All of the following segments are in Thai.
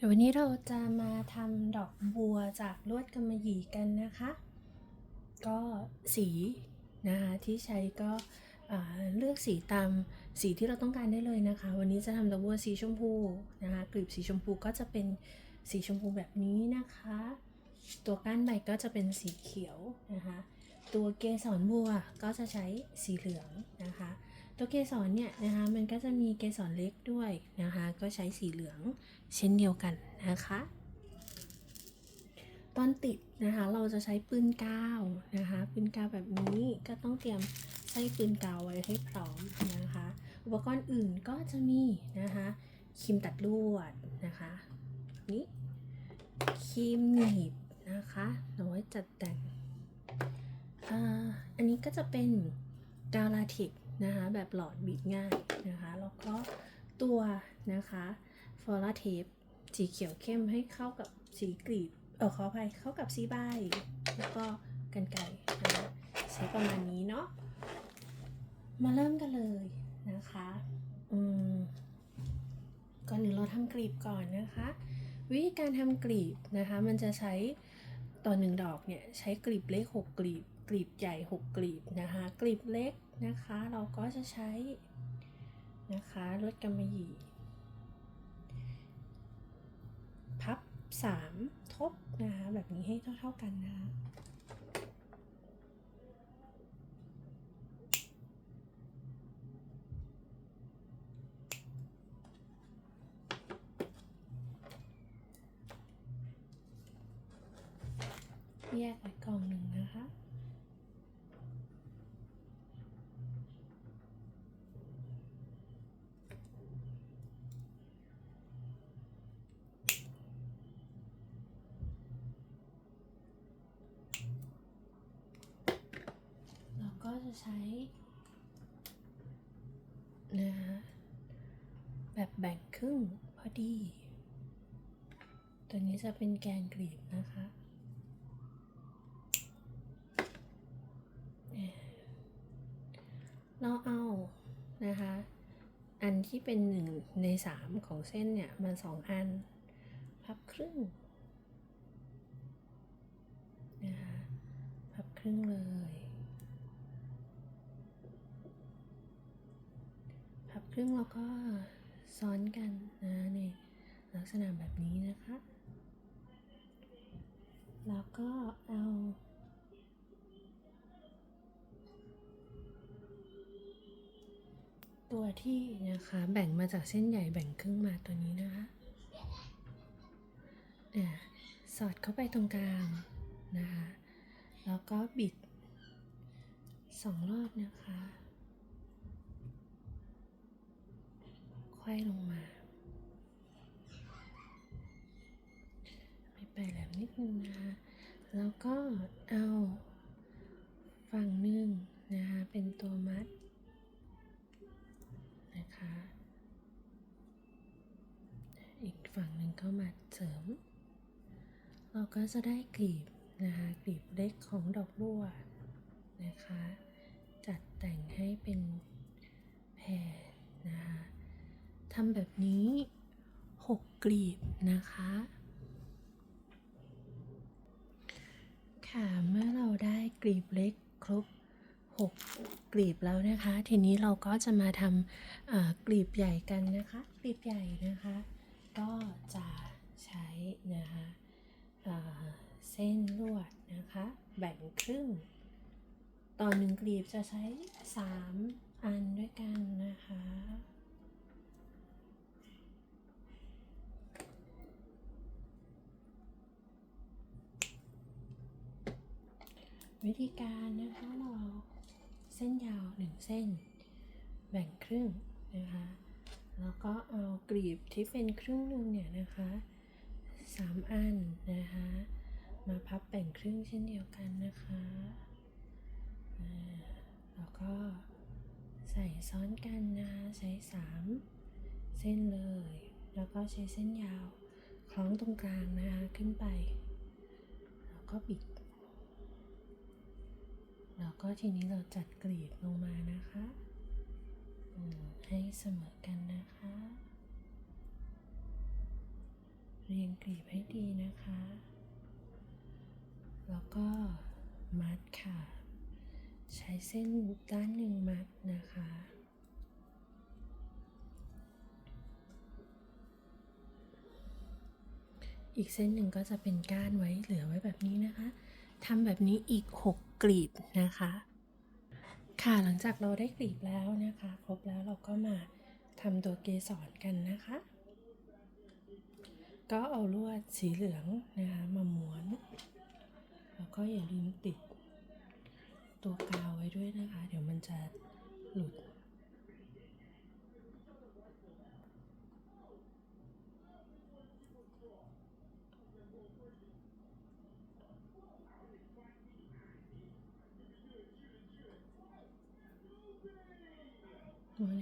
เดี๋ยววันนี้เราจะมาทำดอกบัวจากลวดกำมะหยี่กันนะคะ ก็สีนะคะที่ใช้ก็เลือกสีตามสีที่เราต้องการได้เลยนะคะ วันนี้จะทำดอกบัวสีชมพูนะคะกลีบสีชมพูก็จะเป็นสีชมพูแบบนี้นะคะ ตัวก้านใบก็จะเป็นสีเขียวนะคะ ตัวเกสรบัวก็จะใช้สีเหลืองนะคะ ตัวเกสรเนี่ยนะคะมันก็จะมีเกสรเล็กด้วยนะคะ ก็ใช้สีเหลืองเช่นเดียวกันนะคะ ตอนติดนะคะเราจะใช้ปืนกาวนะคะปืนกาวแบบนี้ก็ต้องเตรียมไส้ปืนกาวไว้ให้พร้อมนะคะ อุปกรณ์อื่นก็จะมีนะคะครีมตัดลวดนะคะนี่ครีมหนีบนะคะเอาไว้จัดแต่งอ,อันนี้ก็จะเป็นกาวลาเทก นะคะแบบหลอดบีบง่ายนะคะแล้วก็ตัวนะคะฟอร์เทปสีเขียวเข้มให้เข้ากับสีกรีบเออขออภัยเข้ากับซีใบแล้วก็กันไก่นะคะใช้ประมาณนี้เนาะมาเริ่มกันเลยนะคะอืมก่อนหนึ่งเราทำกลีบก่อนนะคะ วิธีการทำกลีบนะคะ มันจะใช้ต่อหนึ่งดอกเนี่ยใช้กลีบเล็กกลีบ กลีบใหญ่ 6 กลีบนะคะกลีบเล็กนะคะ เราก็จะใช้นะคะลวดกำมะหยี่พับ 3 ทบนะคะแบบนี้ให้เท่า ๆกันนะคะแยกไว้กล่องหนึ่งนะคะ เราก็ จะใช้นะคะแบบแบ่งครึ่งพอดี ตัวนี้จะเป็นแกนกรีบนะคะเนี่ยเราเอานะคะ อันที่เป็นหนึ่งในสามของเส้นเนี่ย มาสองอัน พับครึ่งนะคะ พับครึ่งเลย พับค รึ่งแล้วก็ซ้อนกันนะในลักษณะแบบนี้นะคะ แล้วก็เอาตัวที่นะคะ แบ่งมาจากเส้นใหญ่แบ่งครึ่งมาตัวนี้นะคะอะสอดเข้าไปตรงกลางนะคะ แล้วก็บิดสองรอบนะคะ ควายลงมา ไม่ไปแหลมนิดนึงนะคะ แล้วก็เอาฝั่งหนึ่งนะคะ เป็นตัวมัดนะคะ อีกฝั่งหนึ่งก็มัดเสริม เราก็จะได้กลีบนะคะกลีบเล็กของดอกบัวนะคะ จัดแต่งให้เป็นแผ่นะคะ ทำแบบนี้ 6 กลีบนะคะ ค่ะ เมื่อเราได้กลีบเล็กครบ 6 กลีบแล้วนะคะ ทีนี้เราก็จะมาทำกลีบใหญ่กันนะคะ กลีบใหญ่นะคะ ก็จะใช้นะคะเส้นลวดนะคะ แบ่งครึ่ง ต่อหนึ่งกลีบจะใช้ 3 อันด้วยกันนะคะ วิธีการนะคะเราเอาเส้นยาวหนึ่งเส้น แบ่งครึ่งนะคะ แล้วก็เอากลีบที่เป็นครึ่งหนึ่งเนี่ยนะคะสามอันนะคะ มาพับแบ่งครึ่งเช่นเดียวกันนะคะแล้วก็ใส่ซ้อนกันนะคะใช้สามเส้นเลย แล้วก็ใช้เส้นยาวคล้องตรงกลางนะคะขึ้นไป แล้วก็บิด แล้วก็ทีนี้เราจัดกลีบลงมานะคะให้เสมอกันนะคะ เรียงกลีบให้ดีนะคะ แล้วก็มัดค่ะ ใช้เส้นด้านหนึ่งมัดนะคะอีกเส้นหนึ่งก็จะเป็นก้านไว้เหลือไว้แบบนี้นะคะ ทำแบบนี้อีก 6 กรีบนะคะ ค่ะหลังจากเราได้กรีบแล้วนะคะ ครบแล้วเราก็มาทำตัวเกสรกันนะคะ ก็เอาลวดสีเหลืองนะคะมาม้วน แล้วก็อย่าลืมติดตัวกาวไว้ด้วยนะคะ เดี๋ยวมันจะหลุด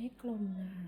ให้กลมนะคะ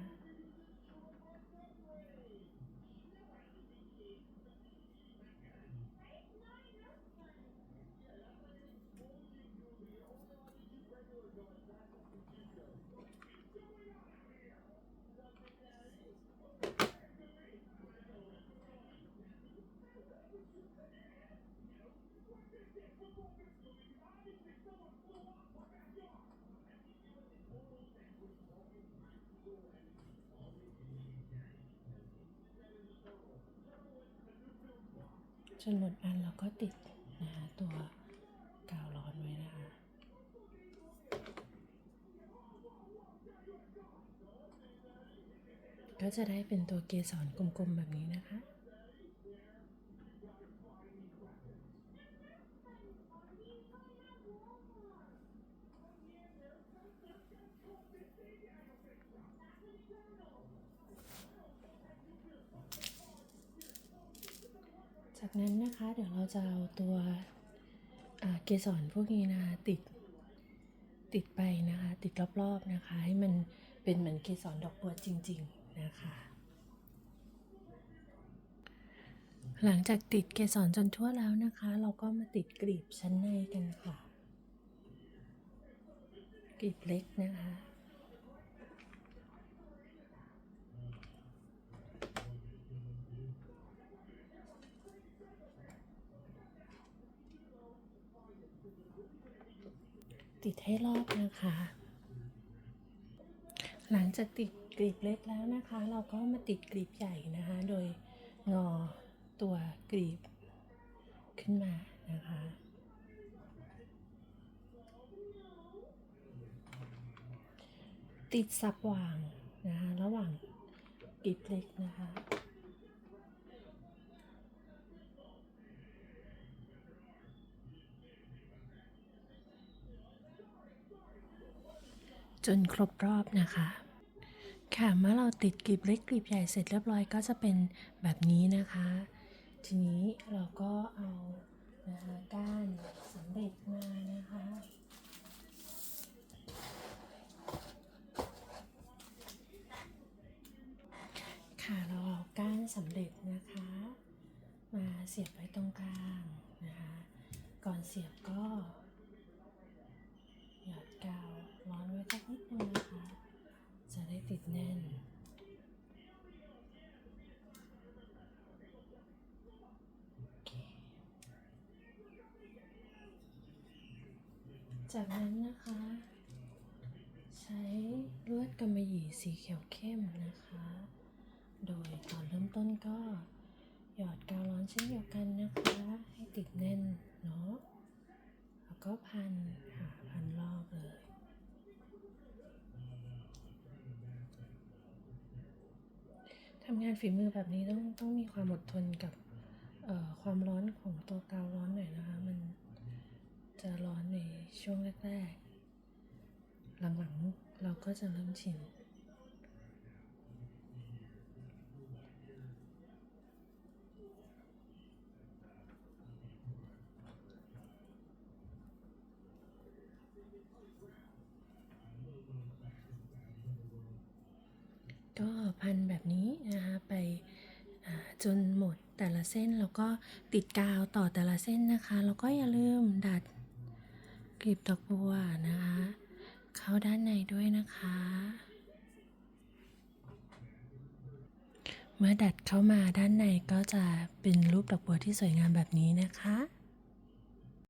จ นหมดอันเราก็ติดนะคะตัวกาวร้อนไว้นะคะ ก็จะได้เป็นตัวเกสรกลมๆแบบนี้นะคะ นั้นนะคะ เดี๋ยวเราจะเอาตัวเกสรพวกนี้นะคะติดติดไปนะคะ ติดรอบๆนะคะ ให้มันเป็นเหมือนเกสรดอกบัวจริง ๆนะคะ หลังจากติดเกสรจนทั่วแล้วนะคะ เราก็มาติดกลีบชั้นในกันค่ะกลีบเล็กนะคะ ติดให้รอบนะคะ หลังจากติดกลีบเล็กแล้วนะคะ เราก็มาติดกลีบใหญ่นะคะ โดยงอตัวกลีบขึ้นมานะคะติดสับหว่างนะคะระหว่างกลีบเล็กนะคะ จนครบรอบนะคะ ค่ะเมื่อเราติดกลีบเล็กกลีบใหญ่เสร็จเรียบร้อยก็จะเป็นแบบนี้นะคะ ทีนี้เราก็เอานะคะก้านสำเร็จมานะคะค่ะเราเอาก้านสำเร็จนะคะ มาเสียบไว้ตรงกลางนะคะ ก่อนเสียบก็ หยอดกาว สักนิดนึงนะคะ จะได้ติดแน่น จากนั้นนะคะ ใช้ลวดกำมะหยี่สีเขียวเข้มนะคะ โดยตอนเริ่มต้นก็หยอดกาวร้อนเช่นเดียวกันนะคะ ให้ติดแน่นเนาะแล้วก็พันค่ะพันรอบเลย ทำงานฝีมือแบบนี้ต้องต้องมีความอดทนกับเอ่อความร้อนของตัวกาวร้อนหน่อยนะคะ มันจะร้อนในช่วงแรกๆ หลังๆ เราก็จะเริ่มชิน ก็พันแบบนี้นะคะไปจนหมดแต่ละเส้นแล้วก็ติดกาวต่อแต่ละเส้นนะคะแล้วก็อย่าลืมดัดกลีบดอกบัวนะคะเข้าด้านในด้วยนะคะ เมื่อดัดเข้ามาด้านในก็จะเป็นรูปดอกบัวที่สวยงามแบบนี้นะคะ